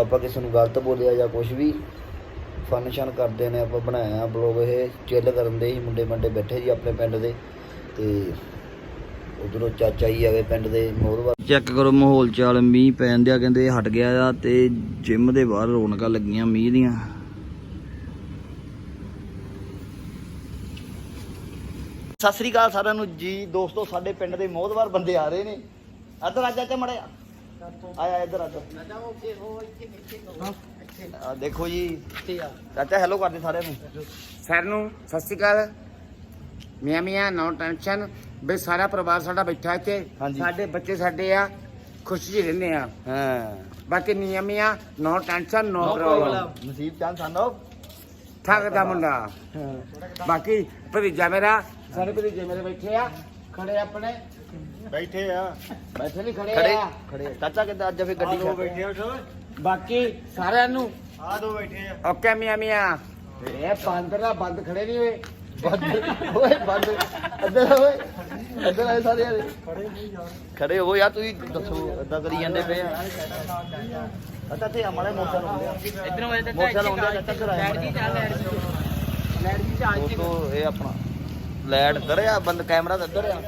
ਆਪਾਂ ਕਿਸੇ ਨੂੰ ਗਲਤ ਬੋਲਿਆ ਜਾਂ ਕੁਝ ਵੀ ਫੰਕਸ਼ਨ ਕਰਦੇ ਨੇ, ਆਪਾਂ ਬਣਾਇਆ ਬਲੌਗ ਇਹ ਚਿੱਲ ਕਰਨ ਦੇ ਹੀ ਮੁੰਡੇ ਮੰਡੇ ਬੈਠੇ ਜੀ ਆਪਣੇ ਪਿੰਡ ਦੇ, ਤੇ ਉਧਰੋਂ ਚਾਚਾ ਹੀ ਆ ਪਿੰਡ ਦੇ ਮੋਹਰਵਾ ਚੈੱਕ ਕਰੋ ਮਾਹੌਲ ਚਾਲ, ਮੀਂਹ ਪੈਣ ਦਿਆ, ਕਹਿੰਦੇ ਹਟ ਗਿਆ ਆ, ਤੇ ਜਿਮ ਦੇ ਬਾਹਰ ਰੌਣਕਾਂ ਲੱਗੀਆਂ ਮੀਂਹ ਦੀਆਂ। ਸਤਿ ਸ੍ਰੀ ਅਕਾਲ ਸਾਰਿਆਂ ਨੂੰ ਜੀ, ਦੋਸਤੋ, ਸਾਡੇ ਪਿੰਡ ਦੇ ਮੋਹਦਵਾਰ ਬੰਦੇ ਆ ਰਹੇ ਨੇ। ਇੱਧਰ ਆ ਚਾਚਾ ਮੜਿਆ ਆਇਆ ਇੱਧਰ ਆ ਜਾ। ਆ ਦੇਖੋ ਜੀ। ਚਾਚਾ ਹੈਲੋ ਕਰਦੇ ਸਾਰਿਆਂ ਨੂੰ। ਸਰ ਨੂੰ ਸਤਿ ਸ਼੍ਰੀ ਅਕਾਲ। ਮੀਆਂ ਮੀਆਂ ਨੋ ਟੈਨਸ਼ਨ ਬਈ ਸਾਰਾ ਪਰਿਵਾਰ ਸਾਡਾ ਬੈਠਾ ਇੱਥੇ। ਹਾਂਜੀ। ਸਾਡੇ ਬੱਚੇ ਸਾਡੇ ਆ ਖੁਸ਼ੀ 'ਚ ਰਹਿੰਦੇ ਆ। ਹਾਂ। ਬਾਕੀ ਮੀਆਂ ਮੀਆਂ ਨੋ ਟੈਨਸ਼ਨ ਨੋ ਪ੍ਰੋਬਲਮ ਨਸੀਬ ਚੰਦ ਸਾਨੋ। ਥੱਕਦਾ ਮੁੰਡਾ। ਬਾਕੀ ਭਤੀਜਾ ਮੇਰਾ ਸਾਰੇ ਭਤੀਜੇ ਮੇਰੇ ਬੈਠੇ ਆ। ਖੜੇ ਆਪਣੇ। ਬੈਠੇ ਆ। ਬੈਠੇ ਨਹੀਂ ਖੜੇ ਖੜੇ। ਆ। ਖੜੇ ਚਾਚਾ ਕਿੱਦਾਂ ਅੱਜ ਫੇ ਗੱਡੀ ਖਾ ਬੈਠੇ ਆ ਬਾਕੀ ਸਾਰਿਆਂ ਨੂੰ। ਆ ਦੋ ਬੈਠੇ ਆ। ਓਕੇ ਮੀਆਂ ਮੀਆਂ। ਇਹ ਬਾਂਦਰ ਦਾ ਬੰਦ ਖੜੇ ਨਹੀਂ ਹੋਏ। ਬੰਦ ਓਏ ਬੰਦ। ਇੱਧਰ ਓਏ। ਇੱਧਰ ਆਏ ਸਾਰੇ ਯਾਰ। ਖੜੇ ਹੋ ਯਾਰ ਤੁਸੀਂ ਦੱਸੋ ਏਦਾਂ ਕਰੀ ਜਾਂਦੇ ਪਏ ਆ। ਅੱਛਾ ਤੇ ਹਮਾਰੇ ਮੋਟਰ ਲਾਉਂਦੇ ਇਧਰੋਂ ਹੋਏ ਤਾਂ ਮੋਟਰ ਲਾਉਂਦੇ ਆ ਚਾਚਾ ਘਰ ਆਇਆ ਲੈਟ ਜੀ ਚੱਲ ਲੈਟ ਜੀ ਲੈਟ ਜੀ ਚੱਲ। ਜੀ ਦੋਸਤੋ ਇਹ ਆਪਣਾ। ਲਾਈਟ ਇੱਧਰ ਆ ਬੰਦ ਕੈਮਰਾ ਤਾਂ ਇੱਧਰ ਆ।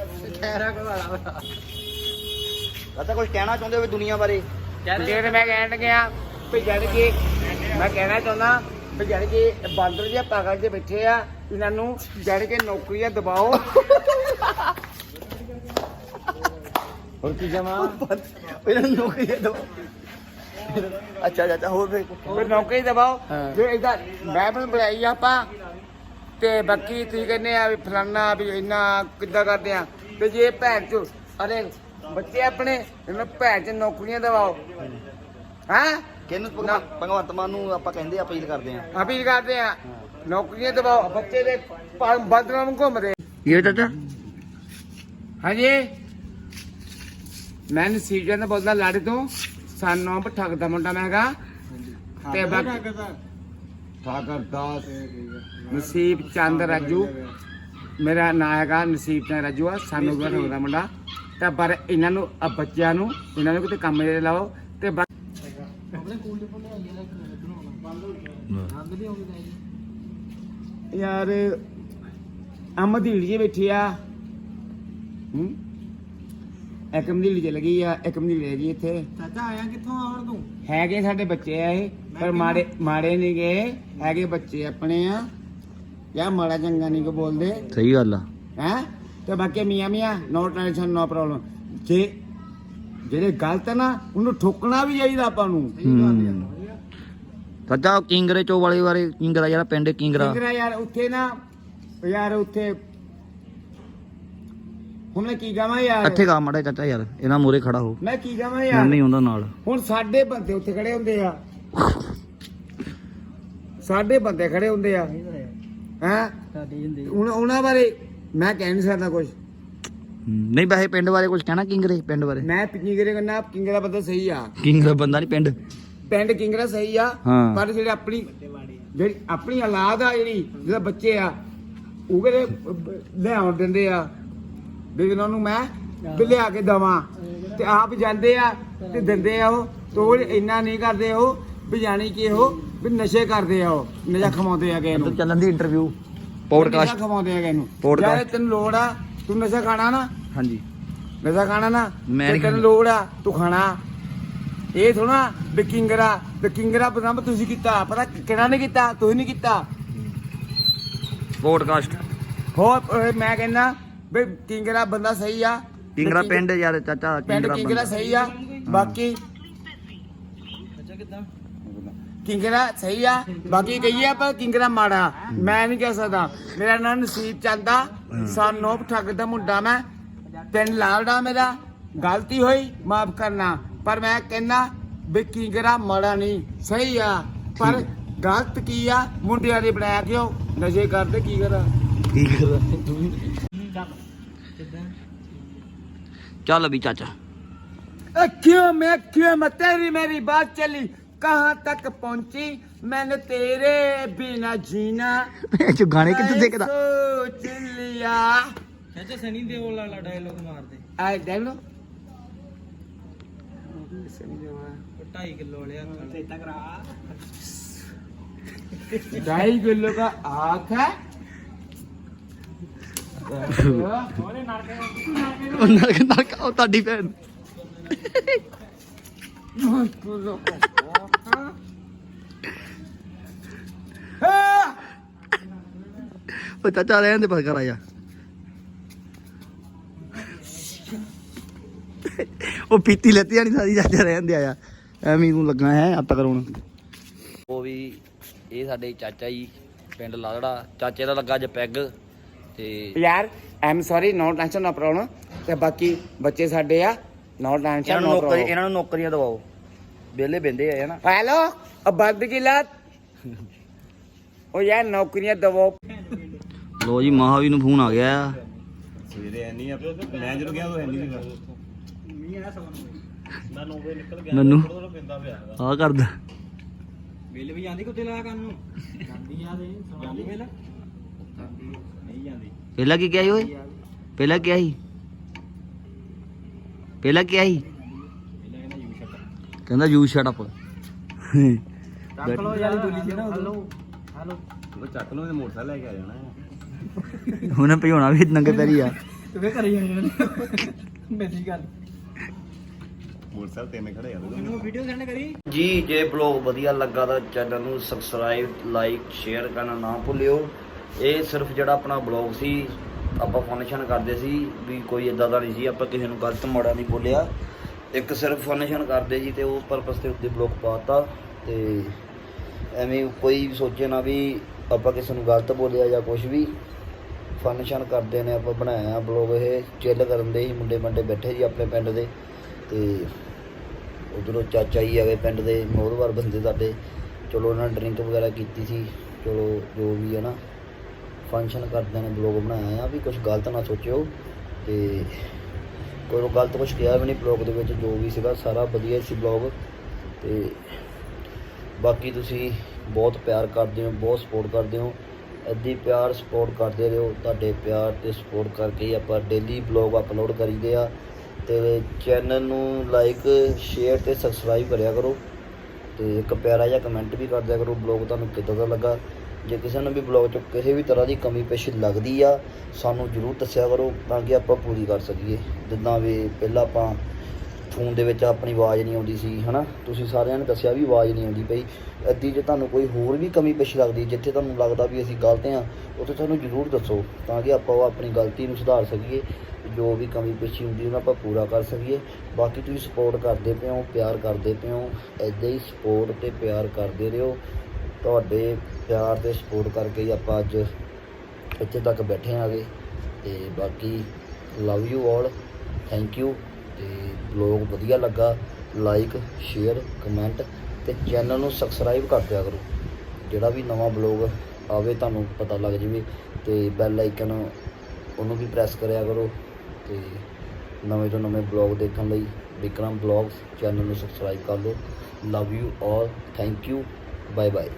ਕੁਝ ਕਹਿਣਾ ਚਾਹੁੰਦੇ ਹੋ ਦੁਨੀਆ ਬਾਰੇ? ਜਿਹੜੇ ਮੈਂ ਕਹਿਣ ਗਿਆ ਵੀ ਜਦ ਕਿ ਮੈਂ ਕਹਿਣਾ ਚਾਹੁੰਦਾ ਵੀ ਜਦ ਕਿ ਬਾਂਦਰ ਜਿਹੇ ਪਾਗਲ ਜਿਹੇ ਬੈਠੇ ਆ ਇਹਨਾਂ ਨੂੰ ਜਦ ਕਿ ਨੌਕਰੀਆਂ ਦਬਾਓ। ਹੋਰ ਕੀ ਜਮਾ ਇਹਨਾਂ ਨੂੰ ਨੌਕਰੀ ਦੇ ਦਿਓ ਅੱਛਾ ਚਾਚਾ ਹੋਰ ਫੇ ਫਿਰ ਨੌਕਰੀ ਦਬਾਓ। ਜੇ ਇਹਦਾ ਬਾਈਬਲ ਬਣਾਈ ਆ ਆਪਾਂ ਤੇ ਬਾਕੀ ਤੁਸੀਂ ਕਹਿੰਦੇ ਆ ਵੀ ਫਲਾਨਾ ਵੀ ਇੰਨਾ ਕਿੱਦਾਂ ਕਰਦੇ ਆ। ਤੇ ਜੇ ਭੈਣ ਚ ਅਰੇ ਬੱਚੇ ਆਪਣੇ ਇਹਨਾਂ ਭੈਣ ਚ ਨੌਕਰੀਆਂ ਦਵਾਓ। ਹਾਂ? ਕਿਹਨੂੰ ਭਗਵੰਤ ਭਗਵੰਤ ਮਾਨ ਨੂੰ ਆਪਾਂ ਕਹਿੰਦੇ ਆ ਅਪੀਲ ਕਰਦੇ ਆ। ਅਪੀਲ ਕਰਦੇ ਆ ਨੌਕਰੀਆਂ ਦਵਾਓ। ਬੱਚੇ ਦੇ ਬਦਨਾਮ ਘੁੰਮਦੇ। ਇਹ ਚਾਚਾ? ਹਾਂਜੀ। ਮੈਂ ਨਸੀਜਨ ਬੋਲਦਾ ਲਾੜੇ ਤੋਂ। ਸਾਨੂੰ ਠੱਗਦਾ ਮੁੰਡਾ ਮੈਂ ਹੈਗਾ ਤੇ ਬਾਕੀ ਠਾਕਰ ਦਾਸ ਨਸੀਬ ਚੰਦ ਰਾਜੂ। ਮੇਰਾ ਨਾਂ ਹੈਗਾ ਨਸੀਬ ਚੰਦ ਰਾਜੂ ਆ ਸਾਨੂੰ ਵੀ ਠੱਗਦਾ ਮੁੰਡਾ। ਤੇ ਪਰ ਇਹਨਾਂ ਨੂੰ ਆ ਬੱਚਿਆਂ ਨੂੰ ਇਹਨਾਂ ਨੂੰ ਕਿਤੇ ਕੰਮ ਦੇ ਲਾਓ ਤੇ ਯਾਰ ਅਮਦੀਲ ਜੀ ਬੈਠੀ ਆ। ਹੂੰ? ਇੱਕ ਮਦੀਲ ਚ ਲੱਗੀ ਆ ਇੱਕ ਮਦੀਲ ਹੈ ਜੀ ਇੱਥੇ। ਚਾਚਾ ਆਇਆ ਕਿੱਥੋਂ ਆਉਣ ਤੂੰ? ਹੈਗੇ ਸਾਡੇ ਬੱਚੇ ਆ ਇਹ ਪਰ ਮਾੜੇ ਮਾੜੇ ਨਹੀਂ ਗਏ ਹੈਗੇ ਬੱਚੇ ਆਪਣੇ ਆ। ਯਾ ਮਾੜਾ ਚੰਗਾ ਨਹੀਂ ਕੋ ਬੋਲਦੇ। ਸਹੀ ਗੱਲ ਆ। ਹੈ? ਤੇ ਬਾਕੀ ਮੀਆਂ ਮੀਆਂ ਨੋ ਟੈਨਸ਼ਨ ਨੋ ਪ੍ਰੋਬਲਮ ਜੇ ਜਿਹੜੇ ਗਲਤ ਆ ਨਾ ਉਹਨੂੰ ਠੋਕਣਾ ਵੀ ਚਾਹੀਦਾ ਆਪਾਂ ਨੂੰ। ਚਾਚਾ ਕਿੰਗਰੇ ਚੋ ਵਾਲੇ ਬਾਰੇ ਕਿੰਗਰਾ ਜਿਹੜਾ ਪਿੰਡ ਕਿੰਗਰਾ। ਕਿੰਗਰਾ ਯਾਰ ਉੱਥੇ ਨਾ ਯਾਰ ਉੱਥੇ ਹੁਣ ਮੈਂ ਕੀ ਕਹਾਂ ਯਾਰ? ਇੱਥੇ ਗਾ ਮੜਾ ਚਾਚਾ ਯਾਰ ਇਹਨਾਂ ਮੂਰੇ ਖੜਾ ਹੋ। ਮੈਂ ਕੀ ਕਹਾਂ ਮੈਂ ਯਾਰ ਨਹੀਂ ਹੁੰਦਾ ਨਾਲ। ਹੁਣ ਸਾਡੇ ਬੰਦੇ ਉੱਥੇ ਖੜੇ ਹੁੰਦੇ ਆ। ਸਾਡੇ ਬੰਦੇ ਖੜੇ ਹੁੰਦੇ ਆ। ਹੈ? ਸਾਡੀ ਹੁੰਦੀ ਉਹਨਾਂ ਬਾਰੇ ਮੈਂ ਕਹਿ ਨਹੀਂ ਸਕਦਾ ਕੁਝ ਨਹੀਂ ਵੈਸੇ ਪਿੰਡ ਬਾਰੇ ਕੁਝ ਕਹਿਣਾ ਕਿੰਗਰੇ ਪਿੰਡ ਬਾਰੇ? ਮੈਂ ਕਿੰਗਰੇ ਕਹਿੰਦਾ ਕਿੰਗਰਾ ਬੰਦਾ ਸਹੀ ਆ। ਕਿੰਗਰਾ ਬੰਦਾ ਨਹੀਂ ਪਿੰਡ? ਪਿੰਡ ਕਿੰਗਰਾ ਸਹੀ ਆ। ਪਰ ਜਿਹੜੇ ਆਪਣੀ ਜਿਹੜੀ ਆਪਣੀ ਔਲਾਦ ਆ ਜਿਹੜੀ ਜਿਹੜਾ ਬੱਚੇ ਆ ਉਹ ਕਿਹੜੇ ਲਿਆਉਣ ਦਿੰਦੇ ਆ? ਵੀ ਉਹਨਾਂ ਨੂੰ ਮੈਂ ਲਿਆ ਕੇ ਦਵਾਂ। ਤੇ ਆਪ ਜਾਂਦੇ ਆ ਤੇ ਦਿੰਦੇ ਆ ਉਹ। ਤੋੜ ਇੰਨਾ ਨਹੀਂ ਕਰਦੇ ਉਹ ਵੀ ਜਾਣੀ ਕਿ ਉਹ ਵੀ ਨਸ਼ੇ ਕਰਦੇ ਆ ਉਹ ਨਸ਼ਾ ਖਮਾਉਂਦੇ ਆ ਗਏ ਨੂੰ। ਚੱਲਣ ਦੀ ਇੰਟਰਵਿਊ ਨਸ਼ਾ ਪੋਡਕਾਸਟ ਖਮਾਉਂਦੇ ਆ ਗਏ ਨੂੰ। Podcast। ਯਾਰ ਤੈਨੂੰ ਲੋੜ ਆ ਤੂੰ ਨਸ਼ਾ ਖਾਣਾ ਨਾ। ਹਾਂਜੀ। ਨਸ਼ਾ ਖਾਣਾ ਨਾ ਮੈਂ ਤੇ ਨਹੀਂ ਤੈਨੂੰ ਖਾਣਾ। ਲੋੜ ਆ ਤੂੰ ਖਾਣਾ। ਇਹ ਥੋੜਾ ਵੀ ਕਿੰਗਰਾ ਵੀ ਕਿੰਗਰਾ ਬਦਨਾਮ ਤੁਸੀਂ ਕੀਤਾ ਪਤਾ ਕਿਹੜਾ ਨੇ ਕੀਤਾ ਤੁਸੀਂ ਨਹੀਂ ਕੀਤਾ। ਪੋਡਕਾਸਟ ਹੋਰ ਅਹ, ਮੈਂ ਕਹਿੰਦਾ ਵੀ ਕਿੰਗਰਾ ਬੰਦਾ ਸਹੀ ਆ। ਵੀ ਕਿੰਗਰਾ ਕਿੰਗ- ਪਿੰਡ ਯਾਰ ਚਾਚਾ ਪਿੰਡ ਕਿੰਗਰਾ ਕਿੰਗਰਾ ਬੰਦਾ। ਸਹੀ ਆ। ਬਾਕੀ ਚਾਚਾ ਕਿੱਦਾਂ? ਕਿੰਗਰਾ ਸਹੀ ਆ ਬਾਕੀ ਕਹੀਏ ਪਰ ਕਿੰਗਰਾ ਮਾੜਾ। ਮੈਂ ਨਹੀਂ ਕਹਿ ਸਕਦਾ। ਮੇਰਾ ਨਾਂ ਨਸੀਬ ਚੰਦਾ ਸਾਨੂੰ ਠੱਗ ਦਾ ਮੁੰਡਾ ਮੈਂ। ਪਿੰਡ ਲਾਲੜਾ ਮੇਰਾ। ਗਲਤੀ ਹੋਈ ਮਾਫ ਕਰਨਾ। ਪਰ ਮੈਂ ਕਹਿੰਦਾ ਵੀ ਕਿੰਗਰਾ ਮਾੜਾ ਨਹੀਂ ਸਹੀ ਆ। ਪਰ ਗਲਤ ਕੀ ਆ? ਮੁੰਡਿਆਂ ਦੇ ਬਣਾਇਆ ਕਿਉਂ? ਉਹ ਨਸ਼ੇ ਕਰਦੇ ਕੀ ਕਰਾਂ? ਕੀ ਕਰਾਂ? ਚੱਲ ਵੀ ਚਾਚਾ। ਅੱਖਿਓ ਮੈਂ ਅੱਖਿਓ ਮੈਂ ਤੇਰੀ ਮੇਰੀ ਬਾਤ ਚੱਲੀ। ਕਹਾਂ ਤੱਕ ਪਹੁੰਚੀ? ਮੈਨ ਤੇਰੇ ਬਿਨਾ ਜੀਣਾ। ਇਹ ਚ ਗਾਣੇ ਕਿੱਥੇ ਦੇਖਦਾ? ਸੋਚ ਲਿਆ। ਚਾਚਾ ਸਨੀ ਦੇਵਲ ਡਾਇਲੋਗ ਮਾਰਦੇ। ਆ ਡਾਇਲੋਗ ਸਨੀ ਦੇਵਲ 2.5 ਕਿਲੋ ਵਾਲਿਆ ਤੇ ਤਕਰਾ 2.5 ਕਿਲੋ ਦਾ ਆਖ ਹੈ? ਉਹ ਨਰਕ ਨਰਕ ਉਹ ਤੁਹਾਡੀ ਭੈਣ। ਓ ਚਾਚਾ ਰਹਿਣ ਦੇ ਪਰ ਕਰਾ ਜਾ ਉਹ ਪੀਤੀ ਲੈਤੀ ਜਾਣੀ ਸਾਰੀ ਚਾਚਾ ਰਹਿਣ ਦੇ ਆਇਆ ਐਵੇਂ ਨੂੰ ਲੱਗਣਾ ਹੈ ਅੱਤ ਕਰਾਉਣ ਉਹ ਵੀ ਇਹ ਸਾਡੇ ਚਾਚਾ ਜੀ ਪਿੰਡ ਲਾਦੜਾ ਚਾਚੇ ਦਾ ਲੱਗਾ ਅੱਜ ਪੈਗ ਤੇ ਯਾਰ ਆਈ ਸੌਰੀ ਨੋ ਟੈਨਸ਼ਨ ਨਾ ਪ੍ਰੋਬਲਮ ਤੇ ਬਾਕੀ ਬੱਚੇ ਸਾਡੇ ਆ ਨੋ ਇਹਨਾਂ ਟੈਨਸ਼ਨ ਨੂੰ ਨੌਕਰੀ ਇਹਨਾਂ ਨੂੰ ਨੌਕਰੀਆਂ ਦਿਵਾਓ। ਵਿਹਲੇ ਬਿੰਦੇ ਆ ਹਨਾ? ਹੈਲੋ ਅਬਦ ਗਿਲਤ ਉਹ ਯਾਰ ਨੌਕਰੀਆਂ ਦਵੋ ਲੋ ਜੀ ਮਹਾਵੀ ਨੂੰ ਫੋਨ ਆ ਗਿਆ। ਸਵੇਰੇ ਐਨੀ ਆ ਮੈਂ ਜਦੋਂ ਗਿਆ ਉਹ ਐਨੀ ਸੀਗਾ। ਮੈਨੂੰ ਆ ਕਰਦਾ। ਬਿੱਲ ਵੀ ਜਾਂਦੀ ਕੁੱਤੇ ਲਾਇਆ ਕੰਨ ਨੂੰ? ਜਾਂਦੀ ਆ ਦੇ ਜਾਂਦੀ ਨਹੀਂ ਜਾਂਦੀ ਪਹਿਲਾਂ ਕੀ ਕਿਹਾ ਸੀ ਓਏ? ਪਹਿਲਾਂ ਕਿਹਾ ਸੀ? ਪਹਿਲਾਂ ਸੀ? ਬਿੱਲ ਕਹਿੰਦਾ ਯੂ ਸ਼ਟ ਕਹਿੰਦਾ ਯੂ ਸ਼ਟ ਅਪ ਚੱਕ ਲੋ ਯਾਰ ਬੋਲੀ ਸੀ ਨਾ ਹਲੋ ਹਲੋ। ਉਹ ਚੱਕ ਮੋਟਰਸਾਈਕਲ ਲੈ ਕੇ ਆ ਜਾਣਾ। ਹੈ। ਉਹਨੇ ਭਜਾਉਣਾ ਵੀ ਨੰਗੇ ਪੈਰੀ ਆ। ਤੂੰ ਫੇਰ ਕਰੀ ਜਾਣਾ। ਮੇਰੀ ਗੱਲ। ਮੋਟਰਸਾਈਕਲ ਤਿੰਨ ਖੜੇ ਆ। ਉਹਦੇ। ਮੈਨੂੰ ਵੀਡੀਓ ਸੈਂਡ ਕਰੀ। ਜੀ ਜੇ ਬਲੌਗ ਵਧੀਆ ਲੱਗਾ ਤਾਂ ਚੈਨਲ ਨੂੰ ਸਬਸਕ੍ਰਾਈਬ ਲਾਈਕ ਸ਼ੇਅਰ ਕਰਨਾ ਨਾ ਭੁੱਲਿਓ। ਇਹ ਸਿਰਫ ਜਿਹੜਾ ਆਪਣਾ ਬਲੌਗ ਸੀ ਆਪਾਂ ਫੰਕਸ਼ਨ ਕਰਦੇ ਸੀ ਵੀ ਕੋਈ ਇਦਾਂ ਦਾ ਨਹੀਂ ਸੀ, ਆਪਾਂ ਕਿਸੇ ਨੂੰ ਗਲਤ ਮਾੜਾ ਨਹੀਂ ਬੋਲਿਆ। ਇੱਕ ਸਿਰਫ ਫੰਕਸ਼ਨ ਕਰਦੇ ਸੀ ਤੇ ਉਹ ਪਰਪਸ ਤੇ ਉੱਤੇ ਬਲੌਗ ਪਾਤਾ ਤੇ ਐਵੇਂ ਕੋਈ ਵੀ ਸੋਚੇ ਨਾ ਵੀ ਆਪਾਂ ਕਿਸੇ ਨੂੰ ਗਲਤ ਬੋਲਿਆ ਜਾਂ ਕੁਝ ਵੀ। ਫੰਕਸ਼ਨ ਕਰਦੇ ਨੇ, ਆਪਾਂ ਬਣਾਇਆ ਬਲੌਗ ਇਹ ਚਿੱਲ ਕਰਨ ਦੇ ਹੀ ਮੁੰਡੇ ਮੰਡੇ ਬੈਠੇ ਜੀ ਆਪਣੇ ਪਿੰਡ ਦੇ। ਤੇ ਉਧਰੋਂ ਚਾਚਾ ਹੀ ਆ ਗਏ ਪਿੰਡ ਦੇ, ਮੋਹਰਵਾਰ ਬੰਦੇ ਸਾਡੇ। ਚਲੋ ਉਹਨਾਂ ਨੇ ਡਰਿੰਕ ਵਗੈਰਾ ਕੀਤੀ ਸੀ, ਚਲੋ ਜੋ ਵੀ ਹੈ ਨਾ। ਫੰਕਸ਼ਨ ਕਰਦਿਆਂ ਨੇ ਬਲੌਗ ਬਣਾਇਆ ਆ, ਵੀ ਕੁਝ ਗਲਤ ਨਾ ਸੋਚਿਓ। ਤੇ ਕੋਈ ਗਲਤ ਕੁਝ ਕਿਹਾ ਵੀ ਨਹੀਂ ਬਲੌਗ ਦੇ ਵਿੱਚ, ਜੋ ਵੀ ਸੀਗਾ, ਸਾਰਾ ਵਧੀਆ ਸੀ ਬਲੌਗ ਤੇ ਬਾਕੀ ਤੁਸੀਂ ਬਹੁਤ ਪਿਆਰ ਕਰਦੇ ਹੋ, ਬਹੁਤ ਸਪੋਰਟ ਕਰਦੇ ਹੋ। ਏਦਾਂ ਪਿਆਰ ਸਪੋਰਟ ਕਰਦੇ ਰਹੋ, ਤੁਹਾਡੇ ਪਿਆਰ ਤੇ ਸਪੋਰਟ ਕਰਕੇ ਹੀ ਆਪਾਂ ਡੇਲੀ ਬਲੌਗ ਅਪਲੋਡ ਕਰੀਦੇ ਆ। ਤੇ ਚੈਨਲ ਨੂੰ ਲਾਈਕ ਸ਼ੇਅਰ ਤੇ ਸਬਸਕ੍ਰਾਈਬ ਕਰਿਆ ਕਰੋ। ਤੇ ਇੱਕ ਪਿਆਰਾ ਜਿਹਾ ਕਮੈਂਟ ਵੀ ਕਰ ਦਿਆ ਕਰੋ ਬਲੌਗ ਤੁਹਾਨੂੰ ਕਿੱਦਾਂ ਦਾ ਲੱਗਾ। ਜੇ ਕਿਸੇ ਨੂੰ ਵੀ ਬਲੌਗ 'ਚ ਕਿਸੇ ਵੀ ਤਰ੍ਹਾਂ ਦੀ ਕਮੀ ਪੇਸ਼ੀ ਲੱਗਦੀ ਆ, ਸਾਨੂੰ ਜਰੂਰ ਦੱਸਿਆ ਕਰੋ ਤਾਂ ਕਿ ਆਪਾਂ ਪੂਰੀ ਕਰ ਸਕੀਏ। ਜਿੱਦਾਂ ਵੀ ਪਹਿਲਾਂ ਆਪਾਂ ਫੋਨ ਦੇ ਵਿੱਚ ਆਪਣੀ ਆਵਾਜ਼ ਨਹੀਂ ਆਉਂਦੀ ਸੀ, ਹਨਾ? ਤੁਸੀਂ ਸਾਰਿਆਂ ਨੇ ਦੱਸਿਆ ਵੀ ਆਵਾਜ਼ ਨਹੀਂ ਆਉਂਦੀ ਪਈ। ਅੱਦੀ ਜੇ ਤੁਹਾਨੂੰ ਕੋਈ ਹੋਰ ਵੀ ਕਮੀ ਪੇਸ਼ੀ ਲੱਗਦੀ, ਜਿੱਥੇ ਤੁਹਾਨੂੰ ਲੱਗਦਾ ਵੀ ਅਸੀਂ ਗਲਤ ਆ ਉੱਥੇ ਸਾਨੂੰ ਜਰੂਰ ਦੱਸੋ ਤਾਂ ਕਿ ਆਪਾਂ ਉਹ ਆਪਣੀ ਗਲਤੀ ਨੂੰ ਸੁਧਾਰ ਸਕੀਏ। ਜੋ ਵੀ ਕਮੀ ਪੇਸ਼ੀ ਹੁੰਦੀ, ਉਹਨੂੰ ਆਪਾਂ ਪੂਰਾ ਕਰ ਸਕੀਏ। ਬਾਕੀ ਤੁਸੀਂ ਸਪੋਰਟ ਕਰਦੇ ਪਏ ਹੋ, ਪਿਆਰ ਕਰਦੇ ਪਏ ਹੋ ਐਦਾਂ ਹੀ ਸਪੋਰਟ ਤੇ ਪਿਆਰ ਕਰਦੇ ਰਹੋ। ਤੁਹਾਡੇ ਪਿਆਰ ਤੇ ਸਪੋਰਟ ਕਰਕੇ ਹੀ ਆਪਾਂ ਅੱਜ ਇੱਥੇ ਤੱਕ ਬੈਠੇ ਆਗੇ। ਤੇ ਬਾਕੀ love you all thank you ਤੇ ਬਲੌਗ ਵਧੀਆ ਲੱਗਾ ਲਾਈਕ ਸ਼ੇਅਰ ਕਮੈਂਟ ਤੇ ਚੈਨਲ ਨੂੰ ਸਬਸਕ੍ਰਾਈਬ ਕਰ ਦਿਆ ਕਰੋ। ਜਿਹੜਾ ਵੀ ਨਵਾਂ ਬਲੌਗ ਆਵੇ ਤੁਹਾਨੂੰ ਪਤਾ ਲੱਗ ਜਾਵੇ ਤੇ ਬੈਲ ਆਈਕਨ ਉਹਨੂੰ ਵੀ ਪ੍ਰੈਸ ਕਰਿਆ ਕਰੋ। ਤੇ ਨਵੇਂ ਤੋਂ ਨਵੇਂ ਬਲੌਗ ਦੇਖਣ ਲਈ ਵਿਕਰਮ ਬਲੌਗਸ ਚੈਨਲ ਨੂੰ ਸਬਸਕ੍ਰਾਈਬ ਕਰ ਲਓ love you all thank you bye bye